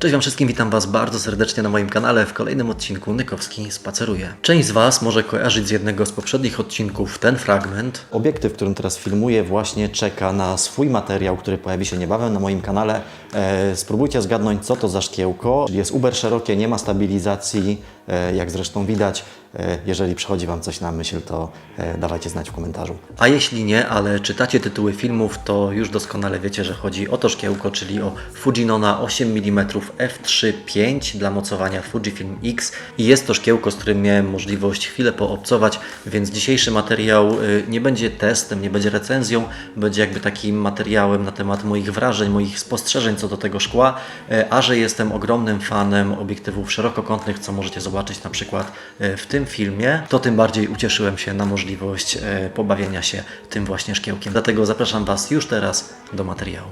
Cześć Wam wszystkim, witam Was bardzo serdecznie na moim kanale w kolejnym odcinku Nykowski Spaceruje. Część z Was może kojarzyć z jednego z poprzednich odcinków ten fragment. Obiektyw, którym teraz filmuję, właśnie czeka na swój materiał, który pojawi się niebawem na moim kanale. E, spróbujcie zgadnąć, co to za szkiełko. Jest uber szerokie, nie ma stabilizacji, e, jak zresztą widać. E, jeżeli przychodzi Wam coś na myśl, to e, dawajcie znać w komentarzu. A jeśli nie, ale czytacie tytuły filmów, to już doskonale wiecie, że chodzi o to szkiełko, czyli o Fujinona 8 mm f3.5 dla mocowania Fujifilm X i jest to szkiełko, z którym miałem możliwość chwilę poobcować, więc dzisiejszy materiał y, nie będzie testem, nie będzie recenzją, będzie jakby takim materiałem na temat moich wrażeń, moich spostrzeżeń co do tego szkła, y, a że jestem ogromnym fanem obiektywów szerokokątnych, co możecie zobaczyć na przykład y, w tym filmie, to tym bardziej ucieszyłem się na możliwość pobawienia się tym właśnie szkiełkiem. Dlatego zapraszam Was już teraz do materiału.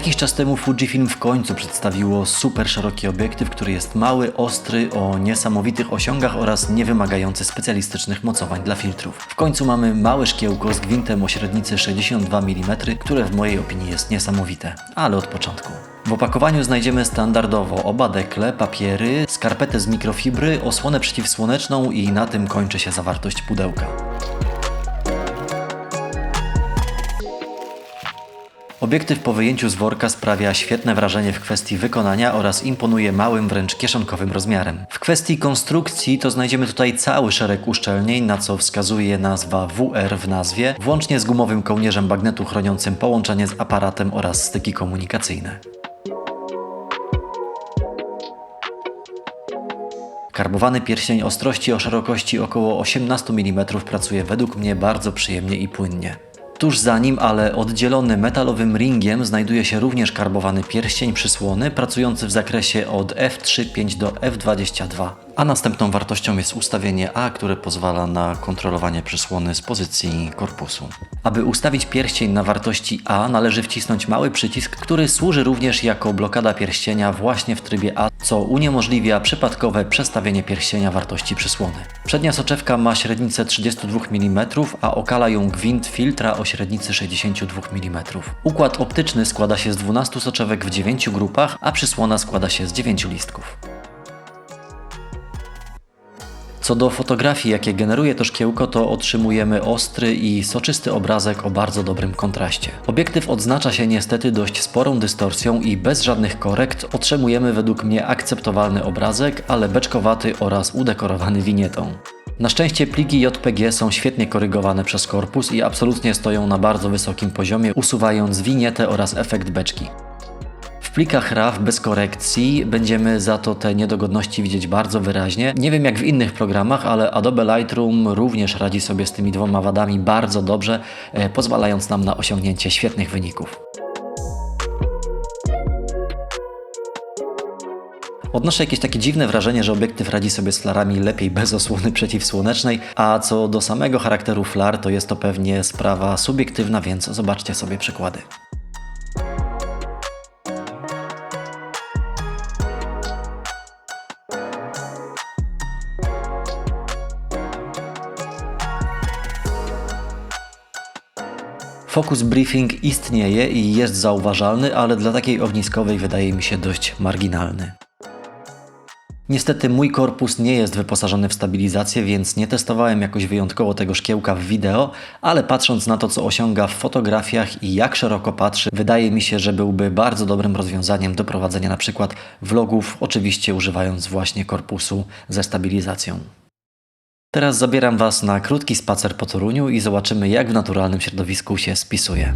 Jakiś czas temu Fujifilm w końcu przedstawiło super szeroki obiektyw, który jest mały, ostry, o niesamowitych osiągach oraz niewymagający specjalistycznych mocowań dla filtrów. W końcu mamy małe szkiełko z gwintem o średnicy 62 mm, które w mojej opinii jest niesamowite, ale od początku. W opakowaniu znajdziemy standardowo oba dekle, papiery, skarpetę z mikrofibry, osłonę przeciwsłoneczną i na tym kończy się zawartość pudełka. Obiektyw po wyjęciu z worka sprawia świetne wrażenie w kwestii wykonania oraz imponuje małym, wręcz kieszonkowym rozmiarem. W kwestii konstrukcji to znajdziemy tutaj cały szereg uszczelnień, na co wskazuje nazwa WR w nazwie, włącznie z gumowym kołnierzem bagnetu chroniącym połączenie z aparatem oraz styki komunikacyjne. Karbowany pierścień ostrości o szerokości około 18 mm pracuje według mnie bardzo przyjemnie i płynnie. Tuż za nim, ale oddzielony metalowym ringiem, znajduje się również karbowany pierścień przysłony, pracujący w zakresie od f3.5 do f22. A następną wartością jest ustawienie A, które pozwala na kontrolowanie przysłony z pozycji korpusu. Aby ustawić pierścień na wartości A, należy wcisnąć mały przycisk, który służy również jako blokada pierścienia właśnie w trybie A, co uniemożliwia przypadkowe przestawienie pierścienia wartości przysłony. Przednia soczewka ma średnicę 32 mm, a okala ją gwint filtra o średnicy 62 mm. Układ optyczny składa się z 12 soczewek w 9 grupach, a przysłona składa się z 9 listków. Co do fotografii, jakie generuje to szkiełko, to otrzymujemy ostry i soczysty obrazek o bardzo dobrym kontraście. Obiektyw odznacza się niestety dość sporą dystorsją i bez żadnych korekt otrzymujemy według mnie akceptowalny obrazek, ale beczkowaty oraz udekorowany winietą. Na szczęście pliki JPG są świetnie korygowane przez korpus i absolutnie stoją na bardzo wysokim poziomie, usuwając winietę oraz efekt beczki. W plikach RAW bez korekcji będziemy za to te niedogodności widzieć bardzo wyraźnie. Nie wiem jak w innych programach, ale Adobe Lightroom również radzi sobie z tymi dwoma wadami bardzo dobrze, e, pozwalając nam na osiągnięcie świetnych wyników. Odnoszę jakieś takie dziwne wrażenie, że obiektyw radzi sobie z flarami lepiej bez osłony przeciwsłonecznej, a co do samego charakteru flar, to jest to pewnie sprawa subiektywna, więc zobaczcie sobie przykłady. Focus briefing istnieje i jest zauważalny, ale dla takiej ogniskowej wydaje mi się dość marginalny. Niestety mój korpus nie jest wyposażony w stabilizację, więc nie testowałem jakoś wyjątkowo tego szkiełka w wideo, ale patrząc na to, co osiąga w fotografiach i jak szeroko patrzy, wydaje mi się, że byłby bardzo dobrym rozwiązaniem do prowadzenia na przykład vlogów, oczywiście używając właśnie korpusu ze stabilizacją. Teraz zabieram Was na krótki spacer po Toruniu i zobaczymy, jak w naturalnym środowisku się spisuje.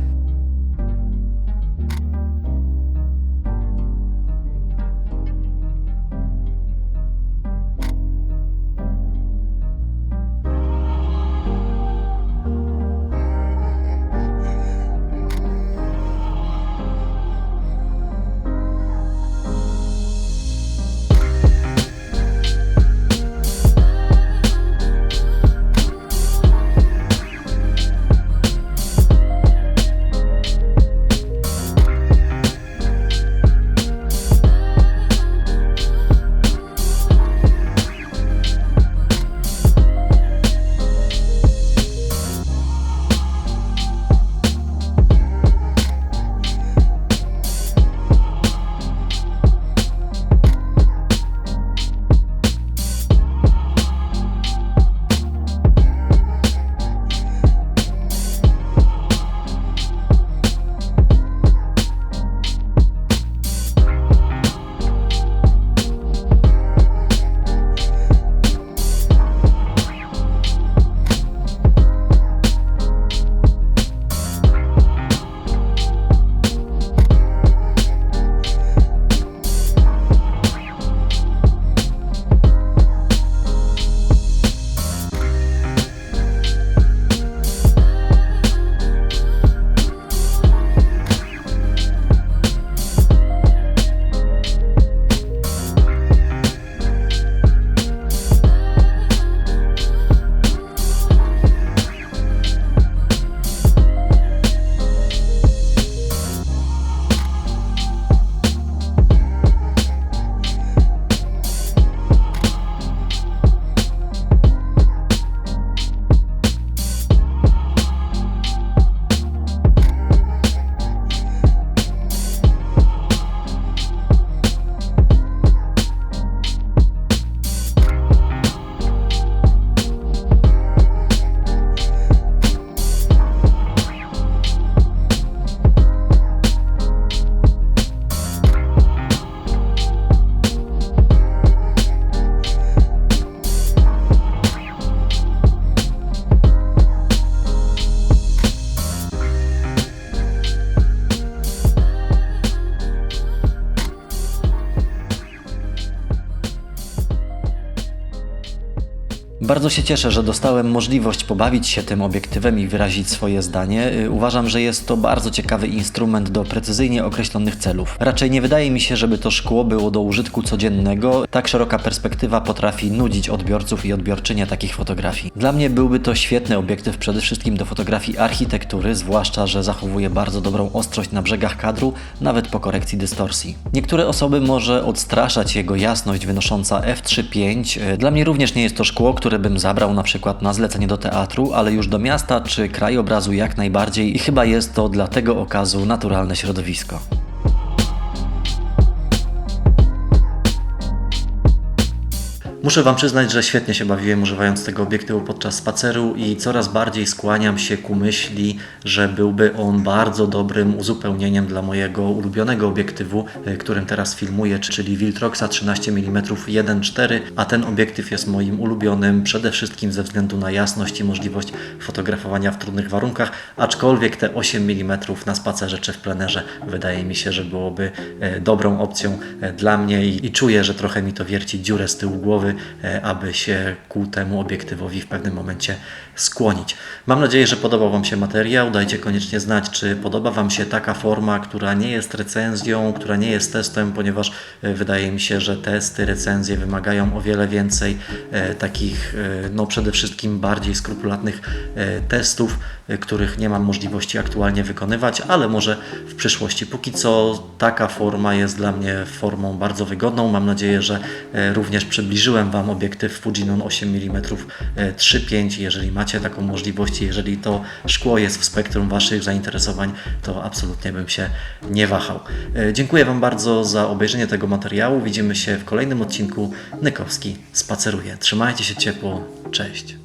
Bardzo się cieszę, że dostałem możliwość pobawić się tym obiektywem i wyrazić swoje zdanie. Y, Uważam, że jest to bardzo ciekawy instrument do precyzyjnie określonych celów. Raczej nie wydaje mi się, żeby to szkło było do użytku codziennego. Tak szeroka perspektywa potrafi nudzić odbiorców i odbiorczynie takich fotografii. Dla mnie byłby to świetny obiektyw przede wszystkim do fotografii architektury, zwłaszcza, że zachowuje bardzo dobrą ostrość na brzegach kadru, nawet po korekcji dystorsji. Niektóre osoby może odstraszać jego jasność wynosząca f3.5. Y, Dla mnie również nie jest to szkło, które bym zabrał na przykład na zlecenie do teatru, ale już do miasta czy krajobrazu jak najbardziej i chyba jest to dla tego okazu naturalne środowisko. Muszę Wam przyznać, że świetnie się bawiłem używając tego obiektywu podczas spaceru i coraz bardziej skłaniam się ku myśli, że byłby on bardzo dobrym uzupełnieniem dla mojego ulubionego obiektywu, y, którym teraz filmuję, czyli Viltroxa 13 mm 1.4, a ten obiektyw jest moim ulubionym przede wszystkim ze względu na jasność i możliwość fotografowania w trudnych warunkach, aczkolwiek te 8 mm na spacerze czy w plenerze wydaje mi się, że byłoby e, dobrą opcją e, dla mnie i, i czuję, że trochę mi to wierci dziurę z tyłu głowy, e, aby się ku temu obiektywowi w pewnym momencie skłonić. Mam nadzieję, że podobał Wam się materiał. Dajcie koniecznie znać, czy podoba Wam się taka forma, która nie jest recenzją, która nie jest testem, ponieważ e, wydaje mi się, że testy, recenzje wymagają o wiele więcej e, takich, no przede wszystkim bardziej skrupulatnych testów, których nie mam możliwości aktualnie wykonywać, ale może w przyszłości. Póki co taka forma jest dla mnie formą bardzo wygodną. Mam nadzieję, że również przybliżyłem Wam obiektyw Fujinon 8 mm 3.5. Jeżeli macie taką możliwość, jeżeli to szkło jest w spektrum Waszych zainteresowań, to absolutnie bym się nie wahał. E, Dziękuję Wam bardzo za obejrzenie tego materiału. Widzimy się w kolejnym odcinku. Nykowski spaceruje. Trzymajcie się ciepło. Cześć.